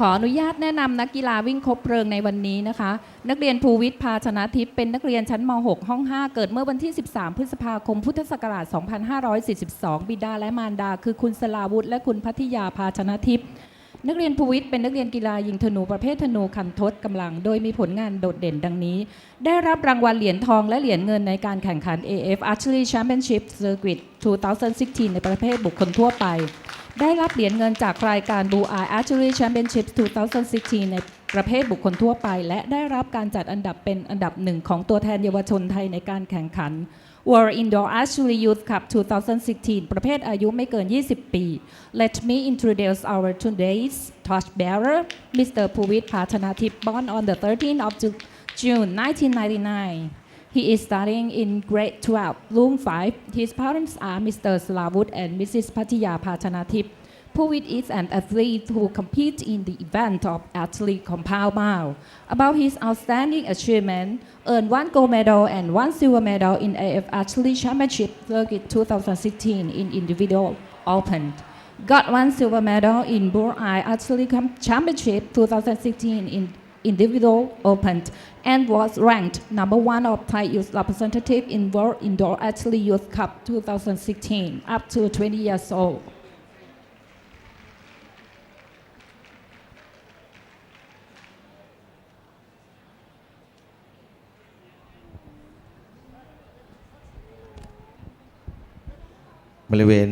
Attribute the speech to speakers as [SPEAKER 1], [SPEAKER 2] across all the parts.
[SPEAKER 1] ขออนุญาตแนะนำนักกีฬาวิ่งคบเพลิงในวันนี้นะคะ นักเรียนภูวิทย์ภาชนะทิพย์เป็นนักเรียนชั้นม .6 ห้อง 5 เกิดเมื่อวันที่ 13 พฤษภาคม พุทธศักราช 2542 บิดาและมารดา คือคุณสลาวุธ และคุณพัทยาภาชนะทิพย์นักเรียนภูวิทย์เป็นนักเรียนกีฬายิงธนูประเภทธนูคันทศกำลัง โดยมีผลงานโดดเด่นดังนี้ ได้รับรางวัลเหรียญทองและเหรียญเงินในการแข่งขัน AF Archery Championship Circuit 2016 ในประเภทบุคคลทั่วไป ได้รับเหรียญเงินจากรายการ Blue Eye Archery Championship 2016 ในประเภทบุคคลทั่วไป และได้รับการจัดอันดับเป็นอันดับหนึ่งของตัวแทนเยาวชนไทยในการแข่งขัน World Indoor Archery Youth Cup 2016 ประเภทอายุไม่เกิน 20 ปี Let me introduce our today's torchbearer Mr. Puvit Pathanatip born on the 13th of Ju- June 1999 He is studying in grade 12, room 5. His parents are Mr. Slavut and Mrs. Patiya Pathanatip. Puvit is an athlete who competes in the event of athlete compound mile. About his outstanding achievement, earned one gold medal and one silver medal in AF Archery Championship Circuit 2016 in individual open. Got one silver medal in Bullseye Com- Championship 2016 in individual open and was ranked number one of Thai youth representative in World Indoor Archery Youth Cup 2016 up to 20 years old.
[SPEAKER 2] บริเวณ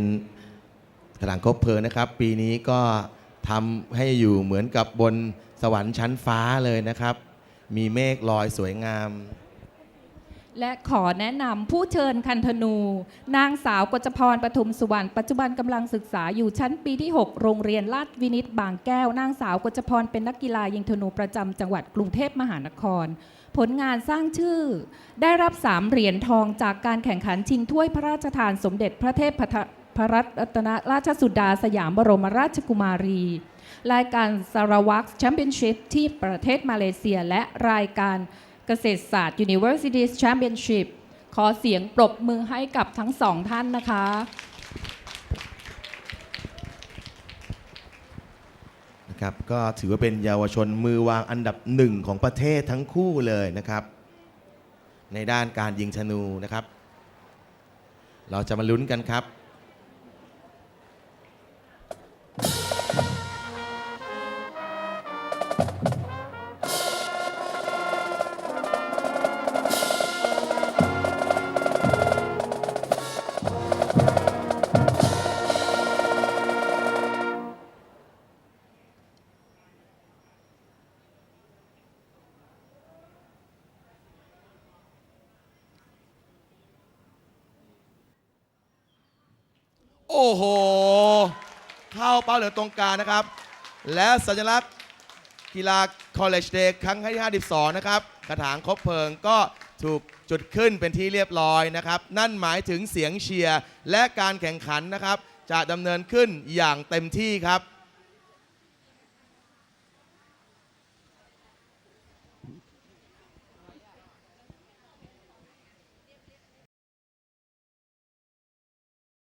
[SPEAKER 2] กระถางคบเพลิงนะครับ ปีนี้ก็ ทำให้อยู่เหมือนกับบนสวรรค์ชั้นฟ้าเลยนะครับ มีเมฆลอยสวยงาม
[SPEAKER 1] และขอแนะนำผู้เชิญคันธนู นางสาวกจพรปทุมสุวรรณปัจจุบันกำลังศึกษาอยู่ชั้นปีที่ 6 โรงเรียนลาดวินิตบางแก้ว นางสาวกจพรเป็นนักกีฬายิงธนูประจำจังหวัดกรุงเทพมหานคร ผลงานสร้างชื่อ ได้รับ3เหรียญทองจากการแข่งขันชิงถ้วยพระราชทานสมเด็จพระเทพพั พระรัตนราชสุดาสยามบรมราชกุมารี รายการสารวัตรแชมเปี้ยนชิพที่ประเทศมาเลเซีย และรายการเกษตรศาสตร์ Universities Championship ขอเสียงปรบมือให้กับทั้งสองท่านนะคะ
[SPEAKER 2] นะครับก็ถือว่าเป็นเยาวชนมือวางอันดับหนึ่งของประเทศทั้งคู่เลยนะครับ ในด้านการยิงธนูนะครับ เราจะมาลุ้นกันครับ โอ้โห เข้าเป้าเหลือตรงกลางนะครับ และสัญลักษณ์กีฬา College Day ครั้งที่52 นะครับ กระถางคบเพลิงก็ถูกจุดขึ้นเป็นที่เรียบร้อยนะครับ นั่นหมายถึงเสียงเชียร์และการแข่งขันนะครับ จะดำเนินขึ้นอย่างเต็มที่ครับ